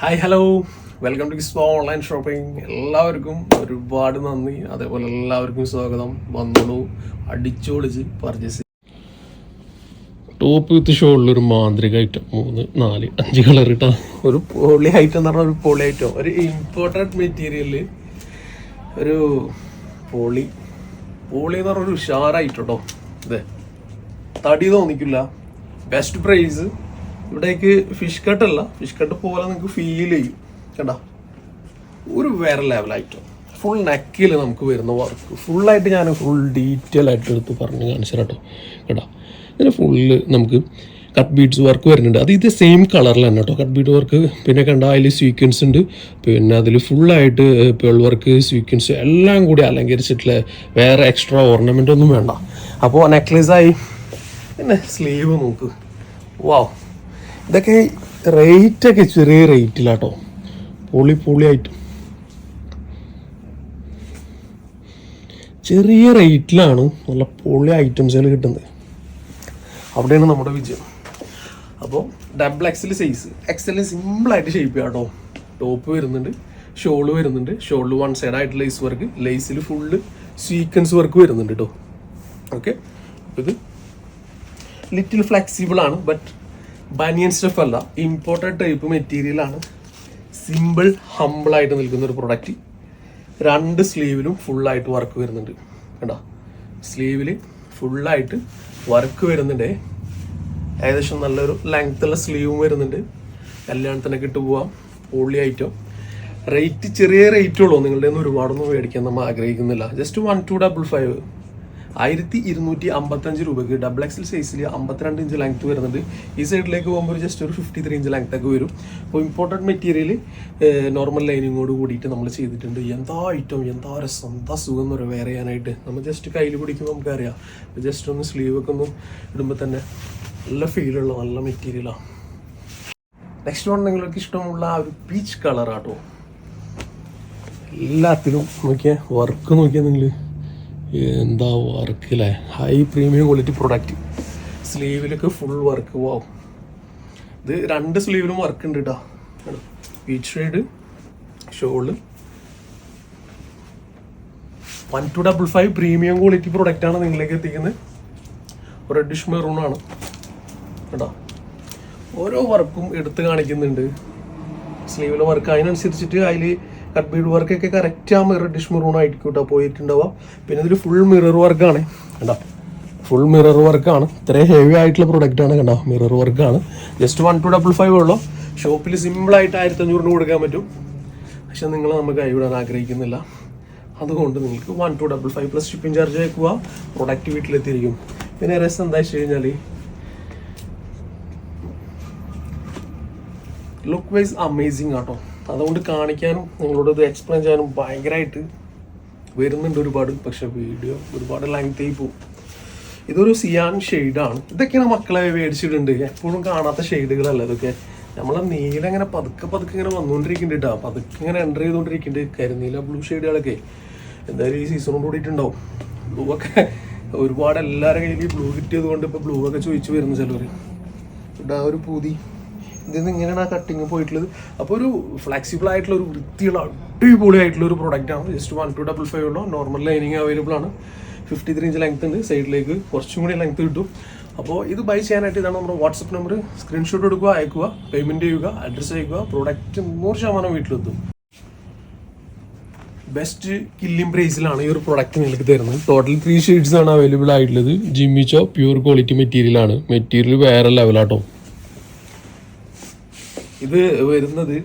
Hi hello welcome to കിസ്പോ online shopping എല്ലാവർക്കും ഒരുപാട് നന്ദി. അതേപോലെ എല്ലാവർക്കും സ്വാഗതം. വന്നോളൂ. അടിച്ചോടിച്ച് പർച്ചേസ് ടോപ്പ് വിത്ത് ഷോ ഉള്ളൊരു മാന്ത്രിക ഐറ്റം മൂന്ന് നാല് അഞ്ച് കളർ ഇട്ടാ. ഒരു പോളി ഐറ്റം എന്ന് പറഞ്ഞാൽ ഒരു പോളി ഐറ്റം ഒരു ഇമ്പോർട്ടന്റ് മെറ്റീരിയൽ ഒരു പോളി പോളി എന്ന് പറഞ്ഞ ഒരു ഉഷാറായിട്ടോ. അതെ തടി തോന്നിക്കില്ല. ബെസ്റ്റ് പ്രൈസ് ഇവിടേക്ക് ഫിഷ് കട്ട് അല്ല ഫിഷ് കട്ട് പോലെ നിങ്ങൾക്ക് ഫീൽ ചെയ്യും. കണ്ട? ഒരു വേറെ ലെവലായിട്ട് ഫുൾ നെക്കിൽ നമുക്ക് വരുന്ന വർക്ക് ഫുള്ളായിട്ട് ഞാൻ ഫുൾ ഡീറ്റെയിൽ ആയിട്ട് എടുത്ത് പറഞ്ഞ് കാണിച്ചു കേട്ടോ. കേട്ടോ ഇതിന് ഫുള്ള് നമുക്ക് കട്ട് ബീഡ്സ് വർക്ക് വരുന്നുണ്ട്. അത് ഇത് സെയിം കളറിൽ തന്നെ കേട്ടോ. കട്ട് ബീഡ് വർക്ക് പിന്നെ കണ്ട അതിൽ സ്വീക്വൻസ് ഉണ്ട്. പിന്നെ അതിൽ ഫുള്ളായിട്ട് പേൾ വർക്ക് സ്വീക്വൻസ് എല്ലാം കൂടി അലങ്കരിച്ചിട്ടുള്ള വേറെ എക്സ്ട്രാ ഓർണമെന്റ് ഒന്നും വേണ്ട. അപ്പോൾ നെക്ലേസായി പിന്നെ സ്ലീവ് നോക്ക്. വാവ് ഇതൊക്കെ റേറ്റൊക്കെ ചെറിയ റേറ്റിലാട്ടോ. പൊളി പൊളിയായിട്ട്. ചെറിയ റേറ്റിലാണ് നല്ല പൊളി ഐറ്റംസുകൾ കിട്ടുന്നത്. അവിടെയാണ് നമ്മുടെ വിജയം. അപ്പോൾ ഡബിൾ എക്സൽ സൈസ് എക്സൽ സിമ്പിളായിട്ട് ഷേപ്പ് ചെയ്യാം കേട്ടോ ടോപ്പ് വരുന്നുണ്ട് ഷോൾ വരുന്നുണ്ട്. ഷോളിൽ വൺ സൈഡ് ആയിട്ട് ലേസ് വർക്ക് ലേസിൽ ഫുള്ള് സീക്വൻസ് വർക്ക് വരുന്നുണ്ട് കേട്ടോ ഓക്കെ ഇത് ലിറ്റിൽ ഫ്ലെക്സിബിൾ ആണ് ബട്ട് ബനിയൻ സ്റ്റഫ് അല്ല ഇമ്പോർട്ടഡ് ടൈപ്പ് മെറ്റീരിയൽ ആണ്. സിമ്പിൾ ഹമ്പിൾ ആയിട്ട് നിൽക്കുന്ന ഒരു പ്രൊഡക്റ്റ് രണ്ട് സ്ലീവിലും ഫുള്ളായിട്ട് വർക്ക് വരുന്നുണ്ട്. കണ്ടോ? സ്ലീവിൽ ഫുള്ളായിട്ട് വർക്ക് വരുന്നുണ്ട്. ഏകദേശം നല്ലൊരു ലെങ്ത്തുള്ള സ്ലീവും വരുന്നുണ്ട്. കല്യാണത്തിനൊക്കെ ഇട്ട് പോവാം പൊള്ളി ഐറ്റം. റേറ്റ് ചെറിയ റേറ്റ് ഉള്ളൂ. നിങ്ങളുടെ ഒന്നും ഒരുപാടൊന്നും മേടിക്കാൻ നമ്മൾ ആഗ്രഹിക്കുന്നില്ല. Just one two double five ആയിരത്തി ഇരുന്നൂറ്റി അമ്പത്തഞ്ച് രൂപയ്ക്ക് ഡബിൾ എക്സൽ സൈസിൽ അമ്പത്തിരണ്ട് ഇഞ്ച് ലെങ്ത് വരുന്നുണ്ട്. ഈ സൈഡിലേക്ക് പോകുമ്പോൾ ജസ്റ്റ് ഒരു ഫിഫ്റ്റി ത്രീ ഇഞ്ച് ലെങ്ത് ഒക്കെ വരും. അപ്പോൾ ഇമ്പോർട്ടന്റ് മെറ്റീരിയൽ നോർമൽ ലൈനിങ്ങോട് കൂടിയിട്ട് നമ്മൾ ചെയ്തിട്ടുണ്ട്. എന്താ ഐറ്റം എന്താ രസം? എന്താ സുഖം എന്ന് പറയുക വേറെ ചെയ്യാനായിട്ട് നമ്മൾ ജസ്റ്റ് കയ്യിൽ പിടിക്കുമ്പോൾ നമുക്കറിയാം. ജസ്റ്റ് ഒന്ന് സ്ലീവ് ഒക്കെ ഒന്ന് ഇടുമ്പോൾ തന്നെ നല്ല ഫീലുള്ള നല്ല മെറ്റീരിയലാണ് നെക്സ്റ്റ് വൺ നിങ്ങൾക്ക് ഇഷ്ടമുള്ള ആ ഒരു പീച്ച് കളറാട്ടോ എല്ലാത്തിലും നോക്കിയാൽ വർക്ക് നോക്കിയാൽ നിങ്ങൾ എന്താ വർക്ക് അല്ലേ ഹൈ പ്രീമിയം ക്വാളിറ്റി പ്രൊഡക്റ്റ് സ്ലീവിലൊക്കെ ഫുൾ വർക്ക് പോവും ഇത് രണ്ട് സ്ലീവിലും വർക്ക് ഉണ്ട് കേട്ടോ beach shade shawl one two double five premium quality product ആണ് നിങ്ങളിലേക്ക് എത്തിക്കുന്നത്. റെഡിഷ് മെറൂൺ ആണ്. കേട്ടോ ഓരോ വർക്കും എടുത്ത് കാണിക്കുന്നുണ്ട്. സ്ലീവിലെ വർക്ക് അതിനനുസരിച്ചിട്ട് അതിൽ കട്ട് ബീഡ് വർക്കൊക്കെ കറക്റ്റ് ആ മിറർ ഡിഷ് മെറൂൺ ആയിരിക്കും കേട്ടോ പോയിട്ടുണ്ടാവുക. പിന്നെ ഇതിൽ ഫുൾ മിറർ വർക്കാണ് കണ്ടോ? ഫുൾ മിറർ വർക്കാണ് ഇത്രയും ഹെവി ആയിട്ടുള്ള പ്രൊഡക്റ്റ് ആണ് കണ്ടോ? മിറർ വർക്കാണ് just one two double five ഉള്ളൂ. ഷോപ്പിൽ സിമ്പിളായിട്ട് ആയിരത്തി അഞ്ഞൂറിന് കൊടുക്കാൻ പറ്റും. പക്ഷെ നിങ്ങൾ നമുക്ക് കൈവിടാൻ ആഗ്രഹിക്കുന്നില്ല. അതുകൊണ്ട് നിങ്ങൾക്ക് one two double five plus shipping charge വയ്ക്കുക പ്രൊഡക്റ്റ് വീട്ടിലെത്തിയിരിക്കും. പിന്നെ രസം എന്താ വെച്ച് കഴിഞ്ഞാൽ ലുക്ക് വൈസ് അമേസിങ് ആട്ടോ. അതുകൊണ്ട് കാണിക്കാനും നിങ്ങളോട് ഇത് എക്സ്പ്ലെയിൻ ചെയ്യാനും ഭയങ്കരമായിട്ട് വരുന്നുണ്ട് ഒരുപാട്. പക്ഷെ വീഡിയോ ഒരുപാട് ലെങ്ത് ആയി പോകും ഇതൊരു സിയാൻ ഷെയ്ഡാണ് ഇതൊക്കെയാണ് മക്കളെ മേടിച്ചിട്ടുണ്ട് എപ്പോഴും കാണാത്ത ഷെയ്ഡുകളല്ല ഇതൊക്കെ. നമ്മളെ നീല ഇങ്ങനെ പതുക്കെ പതുക്കെ ഇങ്ങനെ വന്നുകൊണ്ടിരിക്കുന്നുണ്ട് കേട്ടോ പതുക്കെ ഇങ്ങനെ എന്റർ ചെയ്തുകൊണ്ടിരിക്കുന്നുണ്ട് കരിനീല ബ്ലൂ ഷെയ്ഡുകളൊക്കെ എന്തായാലും ഈ സീസണോട് കൂടിയിട്ടുണ്ടാവും ബ്ലൂ ഒക്കെ ഒരുപാട് എല്ലാവരുടെ കയ്യിൽ ബ്ലൂ കിട്ടിയത് കൊണ്ട് ഇപ്പോൾ ബ്ലൂ ഒക്കെ ചോദിച്ചു വരുന്നു ചിലവർ ഇവിടെ ആ ഒരു പൂതി. ഇതിൽ ഇങ്ങനെയാണ് ആ കട്ടിങ് പോയിട്ടുള്ളത്. അപ്പോൾ ഒരു ഫ്ലെക്സിബിൾ ആയിട്ടുള്ള ഒരു വൃത്തിയുള്ള അടിപൊളി ആയിട്ടുള്ള ഒരു പ്രൊഡക്റ്റ് ആണ്. Just one two double five ഉള്ളൂ നോർമൽ ലൈനിങ് അവൈലബിൾ ആണ്. ഫിഫ്റ്റി ത്രീ ഇഞ്ച് ലെങ്ത് ഉണ്ട് സൈഡിലേക്ക് കുറച്ചും കൂടി ലെങ്ത് കിട്ടും. അപ്പോൾ ഇത് ബൈ ചെയ്യാനായിട്ട് ഇതാണ് നമ്മുടെ വാട്സപ്പ് നമ്പർ സ്ക്രീൻഷോട്ട് എടുക്കുക അയക്കുക പേയ്മെന്റ് ചെയ്യുക അഡ്രസ്സ് അയക്കുക പ്രോഡക്റ്റ് നൂറ് ശതമാനം വീട്ടിലെത്തും. ബെസ്റ്റ് കില്ലിംഗ് പ്രൈസിലാണ് ഈ ഒരു പ്രോഡക്റ്റ് നിങ്ങൾക്ക് തരുന്നത്. ടോട്ടൽ ത്രീ ഷെയ്ഡ്സ് ആണ് അവൈലബിൾ ആയിട്ടുള്ളത്. Jimmy Choo pure quality material ആണ്. മെറ്റീരിയൽ വേറെ ലെവലാട്ടോ ഇത് വരുന്നത്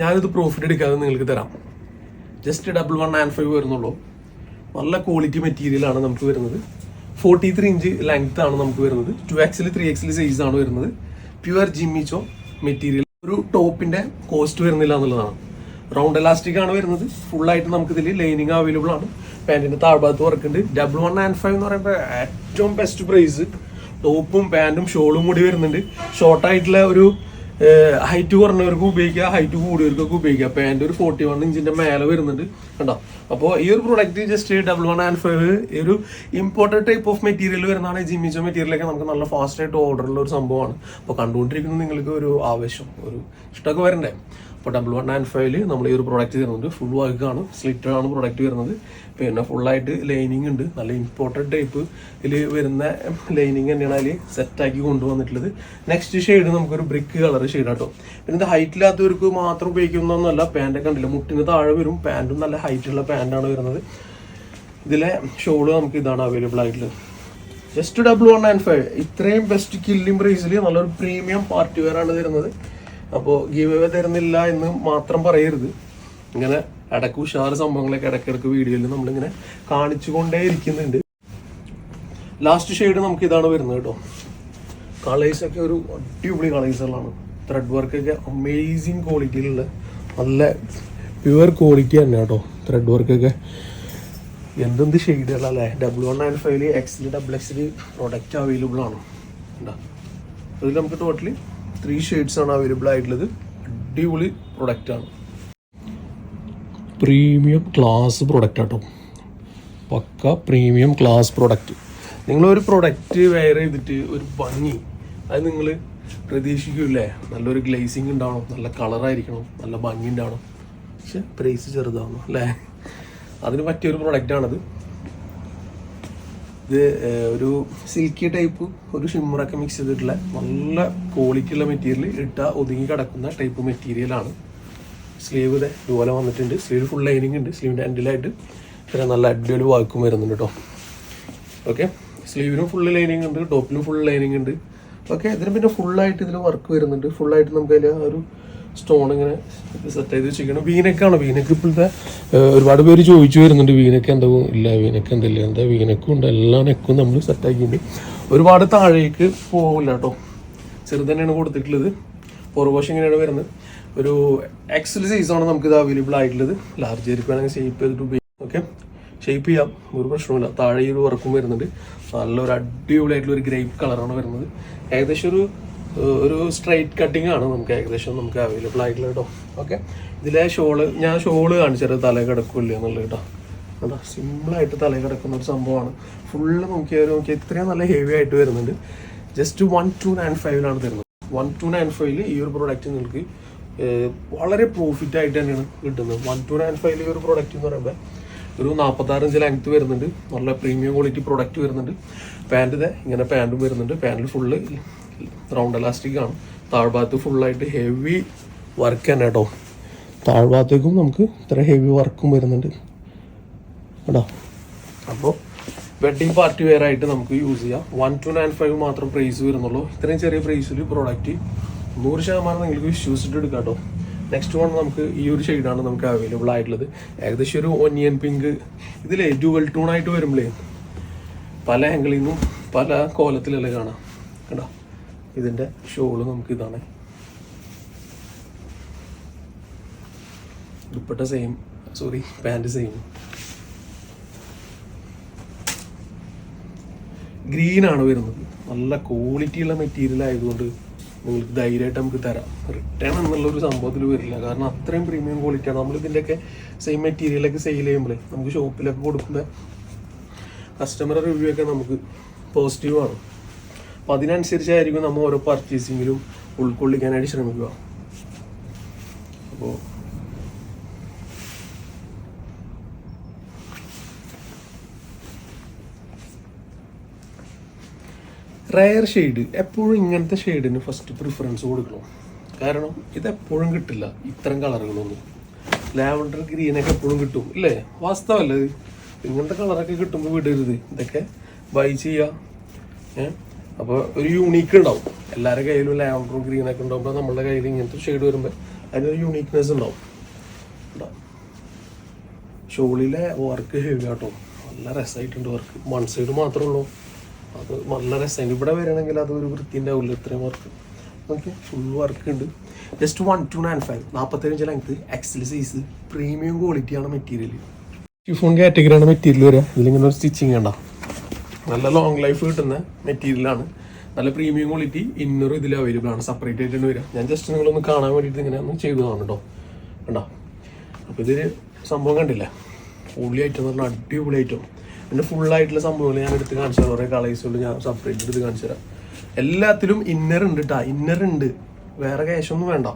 ഞാനിത് പ്രോഫിറ്റ് എടുക്കാതെ നിങ്ങൾക്ക് തരാം. Just double one and five വരുന്നുള്ളൂ. നല്ല ക്വാളിറ്റി മെറ്റീരിയൽ ആണ് നമുക്ക് വരുന്നത്. ഫോർട്ടി ത്രീ ഇഞ്ച് ലെങ്ത് ആണ് നമുക്ക് വരുന്നത്. ടു എക്സിൽ ത്രീ എക്സിൽ സൈസ് ആണ് വരുന്നത്. പ്യുവർ ജിമ്മിച്ചോ മെറ്റീരിയൽ ഒരു ടോപ്പിന്റെ കോസ്റ്റ് വരുന്നില്ല എന്നുള്ളതാണ്. റൗണ്ട് ഇലാസ്റ്റിക് ആണ് വരുന്നത്. ഫുൾ ആയിട്ട് നമുക്ക് ഇതിൽ ലൈനിങ് അവൈലബിൾ ആണ് പാന്റിന്റെ താഴ്ഭാഗത്ത് വർക്ക് ഉണ്ട്. ഡബിൾ വൺ ആൻഡ് ഫൈവ് എന്ന് പറയുമ്പോൾ ഏറ്റവും ബെസ്റ്റ് പ്രൈസ് ടോപ്പും പാന്റും ഷോളും കൂടി വരുന്നുണ്ട്. ഷോർട്ടായിട്ടുള്ള ഒരു ഹൈറ്റ് കുറഞ്ഞവർക്ക് ഉപയോഗിക്കുക ഹൈറ്റ് കൂടിയവർക്കൊക്കെ ഉപയോഗിക്കുക പാന്റ് ഒരു ഫോർട്ടി വൺ ഇഞ്ചിന്റെ മേലെ വരുന്നുണ്ട് കണ്ടോ? അപ്പോൾ ഈ ഒരു product just double one and five ഈ ഒരു ഇമ്പോർട്ടന്റ് ടൈപ്പ് ഓഫ് മെറ്റീരിയൽ വരുന്നതാണ് ജിമ്മിച്ചോ മെറ്റീരിയലൊക്കെ നമുക്ക് നല്ല ഫാസ്റ്റ് ആയിട്ട് ഓർഡർ ഉള്ള ഒരു സംഭവമാണ്. അപ്പോൾ കണ്ടുകൊണ്ടിരിക്കുന്ന നിങ്ങൾക്ക് ഒരു ആവേശം ഒരു ഇഷ്ടമൊക്കെ വരണ്ടേ? അപ്പോൾ ഡബിൾ വൺ ആൻഡ് ഫൈവിൽ നമ്മൾ ഈ ഒരു പ്രോഡക്റ്റ് തരുന്നുണ്ട് ഫുൾ വർക്കാണ് സ്ലിറ്റർ ആണ് പ്രോഡക്റ്റ് വരുന്നത്. പിന്നെ ഫുള്ളായിട്ട് ലൈനിങ് ഉണ്ട്. നല്ല ഇമ്പോർട്ടന്റ് ടൈപ്പ് ഇതിൽ വരുന്ന ലൈനിങ് തന്നെയാണ് അതിൽ സെറ്റാക്കി കൊണ്ടുവന്നിട്ടുള്ളത്. നെക്സ്റ്റ് ഷെയ്ഡ് നമുക്കൊരു ബ്രിക്ക് കളർ ഷെയ്ഡ് ആട്ടോ. പിന്നെ ഇത് ഹൈറ്റ് ഇല്ലാത്തവർക്ക് മാത്രം ഉപയോഗിക്കുന്നൊന്നുമല്ല പാന്റൊക്കെ ഉണ്ടല്ലോ. മുട്ടിന് താഴെ വരും. പാന്റും നല്ല ഹൈറ്റുള്ള പാന്റാണ് വരുന്നത്. ഇതിലെ ഷോൾ നമുക്ക് ഇതാണ് അവൈലബിൾ ആയിട്ടുള്ളത്. Just double one and five ഇത്രയും ബെസ്റ്റ് കില്ലിംഗ് പ്രൈസിൽ നല്ലൊരു പ്രീമിയം പാർട്ടി വെയർ ആണ് തരുന്നത്. അപ്പോൾ ഗീവ് തരുന്നില്ല എന്ന് മാത്രം പറയരുത്. ഇങ്ങനെ ഇടയ്ക്ക് ഉഷാറ് സംഭവങ്ങളൊക്കെ ഇടയ്ക്കിടയ്ക്ക് വീഡിയോയിൽ നമ്മളിങ്ങനെ കാണിച്ചുകൊണ്ടേ ഇരിക്കുന്നുണ്ട്. ലാസ്റ്റ് ഷെയ്ഡ് നമുക്ക് ഇതാണ് വരുന്നത് കേട്ടോ. കളേഴ്സ് ഒക്കെ ഒരു അടിപൊളി കളേഴ്സുകളാണ് ത്രെഡ് വർക്കൊക്കെ അമേസിങ് ക്വാളിറ്റിയിലുള്ള നല്ല പ്യുവർ ക്വാളിറ്റി തന്നെ കേട്ടോ. ത്രെഡ് വർക്കൊക്കെ എന്തെന്ത് ഷെയ്ഡുകളല്ലേ ഡബിൾ വൺ നയൻ ഫൈവിൽ എക്സിൽ ഡബിൾ എക്സിൽ പ്രൊഡക്റ്റ് അവൈലബിൾ ആണ്. അതിൽ നമുക്ക് ടോട്ടലി ത്രീ ആണ് അവൈലബിൾ ആയിട്ടുള്ളത്. അടിപൊളി പ്രൊഡക്റ്റ് ആണ്. പ്രീമിയം ക്ലാസ് പ്രൊഡക്റ്റ് ആട്ടോ. പക്ക പ്രീമിയം ക്ലാസ് പ്രൊഡക്റ്റ് നിങ്ങളൊരു പ്രൊഡക്റ്റ് വെയർ ചെയ്തിട്ട് ഒരു ഭംഗി അത് നിങ്ങൾ പ്രതീക്ഷിക്കൂല്ലേ? നല്ലൊരു ഗ്ലേസിങ് ഉണ്ടാവണം നല്ല കളറായിരിക്കണം നല്ല ഭംഗി ഉണ്ടാവണം. പക്ഷെ പ്രൈസ് ചെറുതാവണം അല്ലേ? അതിന് പറ്റിയൊരു പ്രൊഡക്റ്റാണത് ഇത് ഒരു സിൽക്കി ടൈപ്പ് ഒരു ഷിമ്മറൊക്കെ മിക്സ് ചെയ്തിട്ടുള്ള നല്ല ക്വാളിറ്റി ഉള്ള മെറ്റീരിയൽ ഇട്ട ഒതുങ്ങി കിടക്കുന്ന ടൈപ്പ് മെറ്റീരിയലാണ് സ്ലീവ് ഇതേ ഇതുപോലെ വന്നിട്ടുണ്ട്. സ്ലീവ് ഫുൾ ലൈനിങ് ഉണ്ട്. സ്ലീവിന്റെ എൻഡിലായിട്ട് പിന്നെ നല്ല അടിപൊളി വാക്കും വരുന്നുണ്ട് കേട്ടോ ഓക്കെ സ്ലീവിനും ഫുൾ ലൈനിങ് ഉണ്ട്. ടോപ്പിലും ഫുൾ ലൈനിങ് ഉണ്ട്. ഓക്കെ ഇതിന് പിന്നെ ഫുള്ളായിട്ട് ഇതിൽ വർക്ക് വരുന്നുണ്ട്. ഫുള്ളായിട്ട് നമുക്ക് അതിൽ ഒരു സ്റ്റോൺ ഇങ്ങനെ സെറ്റ് ചെയ്ത് വെച്ചിരിക്കണം. വീനക്കാണ്. വീനക്ക് ഇപ്പോഴത്തെ ഒരുപാട് പേര് ചോദിച്ചു വരുന്നുണ്ട് വീനക്ക് എന്താ ഇല്ല വീനക്ക് എന്തില്ല. എന്താ? വീനക്കും ഉണ്ട്. എല്ലാ നെക്കും നമ്മൾ സെറ്റാക്കിയിട്ടുണ്ട് ഒരുപാട് താഴേക്ക് പോകില്ല കേട്ടോ ചെറുത് തന്നെയാണ് കൊടുത്തിട്ടുള്ളത്. പുറകുവശം ഇങ്ങനെയാണ് വരുന്നത്. ഒരു എക്സൽ സൈസാണ് നമുക്കിത് അവൈലബിൾ ആയിട്ടുള്ളത്. ലാർജ് ആയിരിക്കുവാണെങ്കിൽ ഷെയ്പ്പ് ചെയ്തിട്ട് ഉപയോഗിക്കാം. ഓക്കെ ഷേപ്പ് ചെയ്യാം. ഒരു പ്രശ്നമില്ല താഴെ ഒരു വർക്കും വരുന്നുണ്ട്. നല്ലൊരു അടിപൊളിയായിട്ടുള്ള ഒരു ഗ്രേപ്പ് കളറാണ് വരുന്നത്. ഏകദേശം ഒരു ഒരു സ്ട്രൈറ്റ് കട്ടിംഗ് ആണ് നമുക്ക് ഏകദേശം നമുക്ക് അവൈലബിൾ ആയിട്ടുള്ള കേട്ടോ ഓക്കെ ഇതിലെ ഷോൾ ഞാൻ ഷോൾ കാണിച്ചത് തല കിടക്കില്ല എന്നുള്ളത് കേട്ടോ കേട്ടോ സിമ്പിളായിട്ട് തല കിടക്കുന്ന ഒരു സംഭവമാണ്. ഫുള്ള് നോക്കിയാൽ നോക്കിയാൽ ഇത്രയും നല്ല ഹെവി ആയിട്ട് വരുന്നുണ്ട്. ജസ്റ്റ് വൺ ടു നയൻ ഫൈവിലാണ് തരുന്നത്. വൺ ടു നയൻ ഫൈവിൽ ഈ ഒരു പ്രോഡക്റ്റ് നിങ്ങൾക്ക് വളരെ പ്രോഫിറ്റ് ആയിട്ട് തന്നെയാണ് കിട്ടുന്നത്. വൺ ടു നയൻ ഫൈവിൽ ഈ ഒരു പ്രോഡക്റ്റ് എന്ന് പറയുമ്പോൾ ഒരു നാൽപ്പത്താറ് ഇഞ്ച് ലെങ്ത് വരുന്നുണ്ട്. നല്ല പ്രീമിയം ക്വാളിറ്റി പ്രോഡക്റ്റ് വരുന്നുണ്ട്. പാന്റ് ഇതേ ഇങ്ങനെ പാന്റും വരുന്നുണ്ട്. പാന്റിൽ ഫുള്ള് റൗണ്ട് എലാസ്റ്റിക് ആണ്. താഴ്ഭാഗത്ത് ഫുള്ളായിട്ട് ഹെവി വർക്ക് തന്നെ കേട്ടോ താഴ്ഭാഗത്തേക്കും നമുക്ക് ഇത്ര ഹെവി വർക്കും വരുന്നുണ്ട്. കേട്ടോ അപ്പോൾ വെഡിങ് പാർട്ടി വെയർ ആയിട്ട് നമുക്ക് യൂസ് ചെയ്യാം. വൺ ടു നയൻ ഫൈവ് മാത്രം പ്രൈസ് വരുന്നുള്ളൂ. ഇത്രയും ചെറിയ പ്രൈസിൽ പ്രോഡക്റ്റ് നൂറ് ശതമാനം നിങ്ങൾക്ക് വിശ്വസിച്ചിട്ട് എടുക്കാം കേട്ടോ നെക്സ്റ്റ് വൺ നമുക്ക് ഈ ഒരു ഷെയ്ഡാണ് നമുക്ക് അവൈലബിൾ ആയിട്ടുള്ളത്. ഏകദേശം ഒരു ഒനിയൻ പിങ്ക് ഇതിലേ ഡ്യുവൽ ടൂണായിട്ട് വരുമ്പോഴേ പല ആംഗിളിൽ നിന്നും പല കോലത്തിലല്ലേ കാണാം. കേട്ടോ ഇതിന്റെ ഷോൾ നമുക്ക് ഇതാണ് dupatta same sorry pant same green ആണ് വരുന്നത്. നല്ല ക്വാളിറ്റി ഉള്ള മെറ്റീരിയൽ ആയതുകൊണ്ട് നിങ്ങൾക്ക് ധൈര്യമായിട്ട് നമുക്ക് തരാം. റിട്ടേൺ എന്നുള്ള ഒരു സംഭവത്തിൽ വരില്ല. കാരണം അത്രയും പ്രീമിയം ക്വാളിറ്റിയാണ് നമ്മൾ ഇതിന്റെയൊക്കെ സെയിം മെറ്റീരിയലൊക്കെ സെയിൽ ചെയ്യുമ്പോൾ നമുക്ക് ഷോപ്പിലൊക്കെ കൊടുക്കുമ്പോൾ കസ്റ്റമർ റിവ്യൂ ഒക്കെ നമുക്ക് പോസിറ്റീവ് ആണ് അപ്പം അതിനനുസരിച്ചായിരിക്കും നമ്മൾ ഓരോ പർച്ചേസിങ്ങിലും ഉൾക്കൊള്ളിക്കാനായിട്ട് ശ്രമിക്കുക. അപ്പോൾ റയർ ഷെയ്ഡ് എപ്പോഴും ഇങ്ങനത്തെ ഷെയ്ഡിന് ഫസ്റ്റ് പ്രിഫറൻസ് കൊടുക്കണം. കാരണം ഇത് എപ്പോഴും കിട്ടില്ല. ഇത്തരം കളറുകളൊന്നും ലാവണ്ടർ ഗ്രീനൊക്കെ എപ്പോഴും കിട്ടും ഇല്ലേ? വാസ്തവല്ലേ ഇങ്ങനത്തെ കളറൊക്കെ കിട്ടുമ്പോൾ വിടരുത്. ഇതൊക്കെ ബൈ ചെയ്യുക ഏ? അപ്പോൾ ഒരു യൂണീക്ക് ഉണ്ടാവും. എല്ലാവരുടെ കയ്യിലും ലാവൻഡറും ഗ്രീനൊക്കെ ഉണ്ടാകുമ്പോൾ നമ്മളുടെ കയ്യിൽ ഇങ്ങനത്തെ ഷെയ്ഡ് വരുമ്പോൾ അതിനൊരു യൂണീക്നെസ് ഉണ്ടാവും. ഉണ്ടോ? ഷോളിലെ വർക്ക് ഹെവി ആട്ടോ. നല്ല രസമായിട്ടുണ്ട് വർക്ക് വൺ സൈഡ് മാത്രമേ ഉള്ളൂ. അത് നല്ല രസമാണ് ഇവിടെ വരണമെങ്കിൽ അത് ഒരു വൃത്തി ഉണ്ടാവില്ല ഇത്രയും വർക്ക് ഓക്കെ ഫുൾ വർക്ക് ഉണ്ട്. Just one two nine five നാൽപ്പത്തേഴ് ലെങ്ത് എക്സൽ സൈസ് പ്രീമിയം ക്വാളിറ്റിയാണ് മെറ്റീരിയൽ ഷിഫോൺ കാറ്റഗറിയാണ് മെറ്റീരിയൽ വരിക. ഇതിലിങ്ങനെ ഒരു സ്റ്റിച്ചിങ് ഉണ്ടോ നല്ല ലോങ് ലൈഫ് കിട്ടുന്ന മെറ്റീരിയലാണ് നല്ല പ്രീമിയം ക്വാളിറ്റി ഇന്നറും ഇതിൽ അവൈലബിൾ ആണ്. സെപ്പറേറ്റ് ആയിട്ടാണ് വരിക. ഞാൻ ജസ്റ്റ് നിങ്ങളൊന്ന് കാണാൻ വേണ്ടിയിട്ട് ഇങ്ങനെ ഒന്ന് ചെയ്തു കാണും കേട്ടോ കണ്ടോ? അപ്പോൾ ഇതൊരു സംഭവം കണ്ടില്ല? ഫുള്ളി ഐറ്റം എന്ന് പറഞ്ഞാൽ അടിപൊളി ഐറ്റം പിന്നെ ഫുള്ളായിട്ടുള്ള സംഭവങ്ങൾ ഞാൻ എടുത്ത് കാണിച്ചു തരാം. കുറേ കളേഴ്സുകൾ ഞാൻ സെപ്പറേറ്റ് എടുത്ത് കാണിച്ചു തരാം. എല്ലാത്തിലും ഇന്നർ ഉണ്ട് കേട്ടോ ഇന്നർ ഉണ്ട്. വേറെ ക്യാഷൊന്നും വേണ്ട.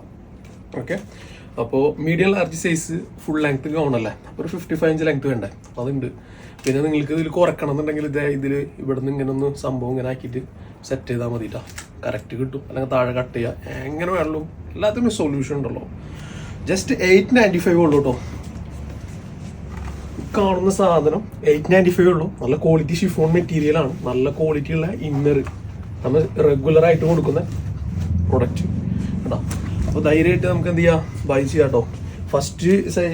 ഓക്കെ അപ്പോൾ medium large size full length അപ്പോൾ ഒരു ഫിഫ്റ്റി ഫൈവ് ഇഞ്ച് ലെങ്ത് വേണ്ടേ അതുണ്ട്. പിന്നെ നിങ്ങൾക്ക് ഇതിൽ കുറക്കണം എന്നുണ്ടെങ്കിൽ ഇതേ ഇതിൽ ഇവിടെ നിന്ന് ഇങ്ങനെ ഒന്ന് സംഭവം ഇങ്ങനെ ആക്കിയിട്ട് സെറ്റ് ചെയ്താൽ മതിട്ടോ. കറക്റ്റ് കിട്ടും. അല്ലെങ്കിൽ താഴെ കട്ട് ചെയ്യുക എങ്ങനെ വേണമല്ലോ എല്ലാത്തിനും സൊല്യൂഷൻ ഉണ്ടല്ലോ. ജസ്റ്റ് എയ്റ്റ് നയന്റി ഫൈവ് ഉള്ളൂ കേട്ടോ കാണുന്ന സാധനം എയ്റ്റ് നയന്റി ഫൈവ് ഉള്ളൂ. നല്ല ക്വാളിറ്റി ഷിഫോൺ മെറ്റീരിയലാണ് നല്ല ക്വാളിറ്റി ഉള്ള ഇന്നർ നമ്മൾ റെഗുലറായിട്ട് കൊടുക്കുന്ന പ്രൊഡക്റ്റ് കേട്ടോ അപ്പോൾ ധൈര്യമായിട്ട് നമുക്ക് എന്ത് ചെയ്യാം? ബൈ ചെയ്യാം കേട്ടോ ഫസ്റ്റ്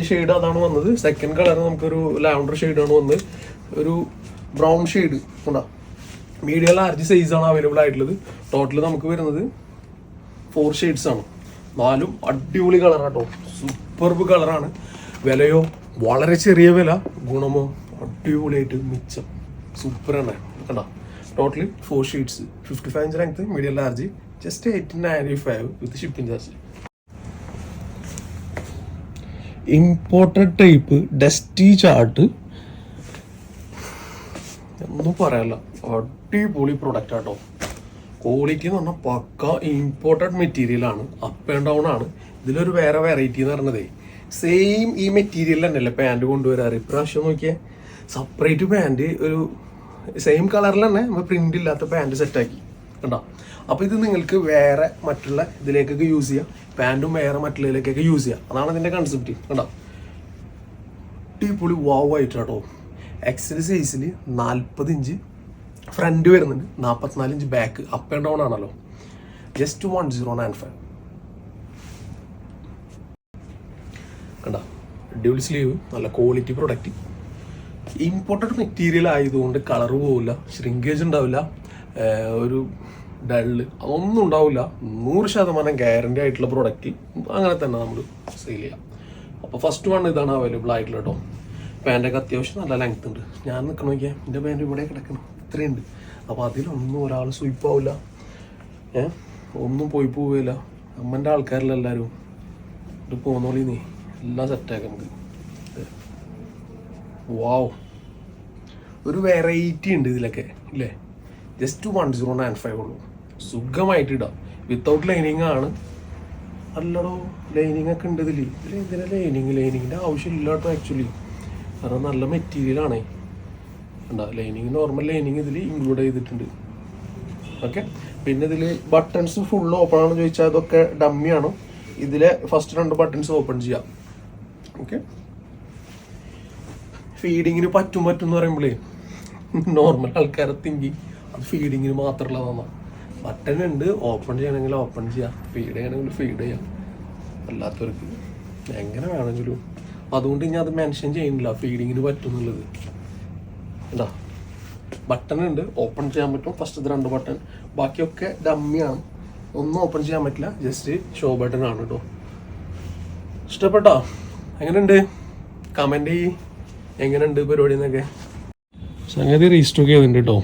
ഷെയ്ഡ് അതാണ് വന്നത്. സെക്കൻഡ് കളർ നമുക്കൊരു ലാവണ്ടർ ആണ് വന്നത്. ഒരു ബ്രൗൺ ഷെയ്ഡ് ഉണ്ടാ? മീഡിയം ലാർജ് സൈസ് ആണ് അവൈലബിൾ ആയിട്ടുള്ളത്. ടോട്ടൽ നമുക്ക് വരുന്നത് ഫോർ ഷെയ്ഡ്സ് ആണ്. നാലും അടിപൊളി കളറാട്ടോ സൂപ്പർബ് കളറാണ് വിലയോ? വളരെ ചെറിയ വില. ഗുണമോ? അടിപൊളിയായിട്ട് മിച്ചം. സൂപ്പർ ആണ്. കണ്ട? Totally four sheets fifty five inch length medium large just eighteen ninety five with shipping charge imported type dusty chart ഒന്നും പറയാല്ല. അടിപൊളി പ്രൊഡക്റ്റ് ആട്ടോ. ക്വാളിറ്റി എന്ന് പറഞ്ഞാൽ പക്ക ഇമ്പോർട്ടഡ് മെറ്റീരിയൽ ആണ്. അപ്പ് ആൻഡ് ഡൗൺ ആണ്. ഇതിലൊരു വേറെ വെറൈറ്റി എന്ന് പറഞ്ഞതേ. സെയിം ഈ മെറ്റീരിയൽ തന്നെയല്ലേ പാന്റ് കൊണ്ടുവരാറ്? ഇപ്രാവശ്യം നോക്കിയാൽ സെപ്പറേറ്റ് പാന്റ് ഒരു സെയിം കളറിൽ തന്നെ നമ്മൾ പ്രിന്റ് ഇല്ലാത്ത പാന്റ് സെറ്റാക്കി കണ്ടോ? അപ്പോൾ ഇത് നിങ്ങൾക്ക് വേറെ മറ്റുള്ള ഇതിലേക്കൊക്കെ യൂസ് ചെയ്യാം. പാന്റും വേറെ മറ്റുള്ളതിലേക്കൊക്കെ യൂസ് ചെയ്യാം. അതാണ് ഇതിന്റെ കൺസെപ്റ്റ് കണ്ടോ? അടിപൊളി വാവ് ആയിട്ട് കേട്ടോ എക്സൽ സൈസിൽ നാൽപ്പത് ഇഞ്ച് ഫ്രണ്ട് വരുന്നുണ്ട്. നാൽപ്പത്തിനാല് inch back up and down ആണല്ലോ. Just one zero nine five കണ്ട? ഡ്യൂൾ സ്ലീവ് നല്ല ക്വാളിറ്റി പ്രൊഡക്റ്റ് ഇമ്പോർട്ടന്റ് മെറ്റീരിയൽ ആയതുകൊണ്ട് കളർ പോവില്ല. ഷ്രിങ്കേജ് ഉണ്ടാവില്ല. ഒരു ഡള്ള്. അതൊന്നും ഉണ്ടാവില്ല. നൂറ് ശതമാനം ഗ്യാരണ്ടി ആയിട്ടുള്ള പ്രോഡക്റ്റ് അങ്ങനെ തന്നെ നമ്മൾ സെയിൽ ചെയ്യാം. അപ്പോൾ ഫസ്റ്റ് വൺ ഇതാണ് അവൈലബിൾ ആയിട്ടുള്ള കേട്ടോ പാന്റൊക്കെ അത്യാവശ്യം നല്ല ലെങ്ത് ഉണ്ട്. ഞാൻ നിൽക്കണ നോക്കിയാൽ എന്റെ പാന്റ് ഇവിടെ കിടക്കണം. ഇത്രയുണ്ട് അപ്പോൾ അതിലൊന്നും ഒരാൾ സ്വീപ്പ് ആവില്ല ഏ? ഒന്നും പോയി പോവില്ല അമ്മന്റെ ആൾക്കാരില്ല എല്ലാവരും ഇത് പോന്നോളി നീ. എല്ലാം സെറ്റാക്കാം നമുക്ക്. വാവ് ഒരു വെറൈറ്റി ഉണ്ട് ഇതിലൊക്കെ ഇല്ലേ? Just one zero nine five ഉള്ളൂ. സുഖമായിട്ട് ഇടാം വിത്തൗട്ട് ലൈനിങ് ആണ്. അല്ലടോ ലൈനിങ് ഒക്കെ ഉണ്ട് ഇതിൽ എന്തിനാ ലൈനിങ് ലൈനിങ്ങിന്റെ ആവശ്യമില്ല കേട്ടോ ആക്ച്വലി കാരണം നല്ല മെറ്റീരിയൽ ആണേ. ഉണ്ടാ ലൈനിങ് നോർമൽ ലൈനിങ് ഇതിൽ ഇൻക്ലൂഡ് ചെയ്തിട്ടുണ്ട്. ഓക്കെ പിന്നെ ഇതിൽ ബട്ടൺസ് ഫുൾ ഓപ്പൺ ആണെന്ന് ചോദിച്ചാൽ അതൊക്കെ ഡമ്മിയാണ് ഇതിലെ ഫസ്റ്റ് രണ്ട് ബട്ടൺസ് ഓപ്പൺ ചെയ്യാം. ഓക്കെ ഫീഡിങ്ങിന് പറ്റും പറ്റും എന്ന് പറയുമ്പോഴേ നോർമൽ ആൾക്കാരെ തിങ്കി അത് ഫീഡിങ്ങിന് മാത്രമുള്ളതാണ് ബട്ടൺ ഉണ്ട്. ഓപ്പൺ ചെയ്യണമെങ്കിൽ ഓപ്പൺ ചെയ്യാം. ഫീഡ് ചെയ്യണമെങ്കിൽ ഫീഡ് ചെയ്യാം. അല്ലാത്തവർക്ക് എങ്ങനെ വേണമെങ്കിലും. അതുകൊണ്ട് ഞാൻ അത് മെൻഷൻ ചെയ്യുന്നില്ല. ഫീഡിങ്ങിന് പറ്റും എന്നുള്ളത് എന്താ ബട്ടൺ ഉണ്ട്. ഓപ്പൺ ചെയ്യാൻ പറ്റും. ഫസ്റ്റ് രണ്ട് ബട്ടൺ ബാക്കിയൊക്കെ ഡമ്മിയാണ് ഒന്നും ഓപ്പൺ ചെയ്യാൻ പറ്റില്ല. ജസ്റ്റ് ഷോ ബട്ടൺ ആണ് കേട്ടോ ഇഷ്ടപ്പെട്ടോ? എങ്ങനെയുണ്ട്? കമന്റ് ചെയ്യ്. എങ്ങനെയുണ്ട് പരിപാടി എന്നൊക്കെ? സംഗതി റീസ്റ്റോക്ക് ചെയ്തിട്ടുണ്ട് കേട്ടോ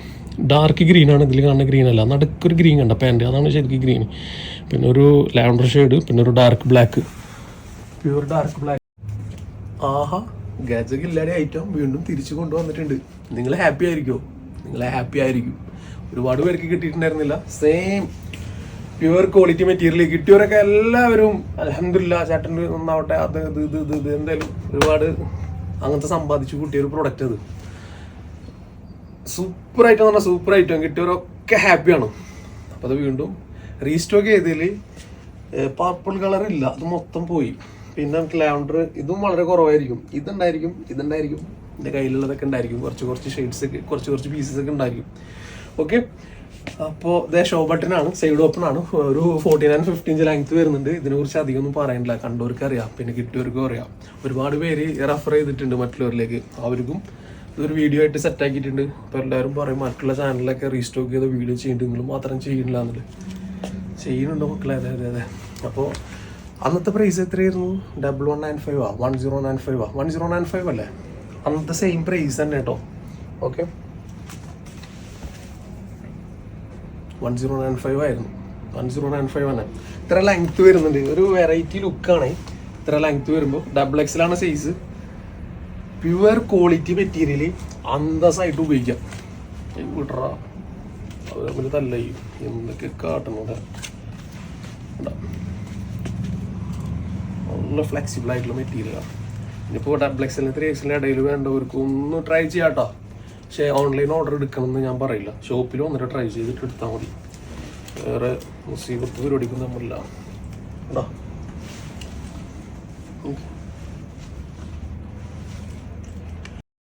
ഡാർക്ക് ഗ്രീൻ ആണ് ഇതിൽ കാണുന്ന ഗ്രീൻ അല്ല. നടുക്കൊരു ഗ്രീൻ കണ്ട പാന്റ് അതാണ് ശരിക്കും ഗ്രീൻ പിന്നെ ഒരു ലാവൻഡർ ഷെയ്ഡ് പിന്നെ ഒരു dark black pure dark black ആഹാ ഗാജക്ക് ഇല്ലാതെ ഐറ്റം വീണ്ടും തിരിച്ചു കൊണ്ടുവന്നിട്ടുണ്ട്. നിങ്ങൾ ഹാപ്പി ആയിരിക്കുമോ നിങ്ങൾ ഹാപ്പി ആയിരിക്കും. ഒരുപാട് പേർക്ക് കിട്ടിയിട്ടുണ്ടായിരുന്നില്ല. സെയിം പ്യുവർ ക്വാളിറ്റി മെറ്റീരിയൽ കിട്ടിയവരൊക്കെ എല്ലാവരും അലഹമില്ല ചേട്ടൻ നന്നാവട്ടെ. അത് ഇത് ഇത് ഇത് എന്തായാലും ഒരുപാട് അങ്ങനത്തെ സമ്പാദിച്ചു കൂട്ടിയ ഒരു പ്രൊഡക്റ്റ് അത്. ഐറ്റം എന്ന് പറഞ്ഞാൽ ഐറ്റം കിട്ടിയവരൊക്കെ ഹാപ്പിയാണ് അപ്പോൾ അത് വീണ്ടും റീസ്റ്റോക്ക് ചെയ്തതിൽ പർപ്പിൾ കളർ ഇല്ല. അത് മൊത്തം പോയി. പിന്നെ നമുക്ക് ലാവണ്ടർ ഇതും വളരെ കുറവായിരിക്കും. ഇതുണ്ടായിരിക്കും ഇതുണ്ടായിരിക്കും. എന്റെ കയ്യിലുള്ളതൊക്കെ ഉണ്ടായിരിക്കും. കുറച്ച് കുറച്ച് ഷെയ്ഡ്സ് ഒക്കെ കുറച്ച് കുറച്ച് പീസസ് ഒക്കെ ഉണ്ടായിരിക്കും. ഓക്കെ അപ്പോൾ ഇതേ ഷോ ബട്ടനാണ് സൈഡ് ഓപ്പൺ ആണ്. ഒരു forty nine fifty inch length വരുന്നുണ്ട്. ഇതിനെക്കുറിച്ച് അധികം ഒന്നും പറയാനില്ല. കണ്ടവർക്ക് അറിയാം പിന്നെ കിട്ടിയവർക്കും അറിയാം. ഒരുപാട് പേര് റെഫർ ചെയ്തിട്ടുണ്ട് മറ്റുള്ളവരിലേക്ക്. അവർക്കും ഇതൊരു വീഡിയോ ആയിട്ട് സെറ്റ് ആക്കിയിട്ടുണ്ട്. അപ്പോൾ എല്ലാവരും പറയും മറ്റുള്ള ചാനലിലൊക്കെ റീസ്റ്റോക്ക് ചെയ്ത വീഡിയോ ചെയ്യുന്നുണ്ട്. നിങ്ങൾ മാത്രം ചെയ്യണില്ല എന്നുള്ളത് ചെയ്യുന്നുണ്ട് മക്കളെ? അതെ അതെ അതെ. അപ്പോൾ അന്നത്തെ പ്രൈസ് എത്രയായിരുന്നു? ഡബിൾ വൺ നയൻ ഫൈവ് ആ? വൺ സീറോ നയൻ ഫൈവ് ആ? വൺ സീറോ നയൻ ഫൈവ് അല്ലേ? അന്നത്തെ സെയിം പ്രൈസ് തന്നെ കേട്ടോ okay one zero nine five ആയിരുന്നു. വൺ സീറോ നയൻ ഫൈവ് ആണ് ഇത്ര ലെങ്ത് വരുന്നുണ്ട്. ഒരു വെറൈറ്റി ലുക്കാണ് ഇത്ര ലെങ്ത് വരുമ്പോൾ ഡബിൾ എക്സിലാണ് സൈസ് പ്യുവർ ക്വാളിറ്റി മെറ്റീരിയൽ അന്തസ്സായിട്ട് ഉപയോഗിക്കാം. വിട്രാ അവർ തല്ലായി എന്തൊക്കെ കാട്ടണോടെ. നല്ല ഫ്ലെക്സിബിൾ ആയിട്ടുള്ള മെറ്റീരിയലാണ് ഇനിയിപ്പോൾ ഡബിൾ എക്സലിന് ത്രീ എക്സലിന് ഇടയിൽ വേണ്ടവർക്ക് ഒന്ന് ട്രൈ ചെയ്യാട്ടോ. പക്ഷേ ഓൺലൈൻ ഓർഡർ എടുക്കണമെന്ന് ഞാൻ പറയില്ല. ഷോപ്പിൽ വന്നിട്ട് ട്രൈ ചെയ്തിട്ട് എടുത്താൽ മതി. വേറെ മുസീബത്ത് പരിപാടിക്കൊന്നും നമ്മളില്ല കേട്ടോ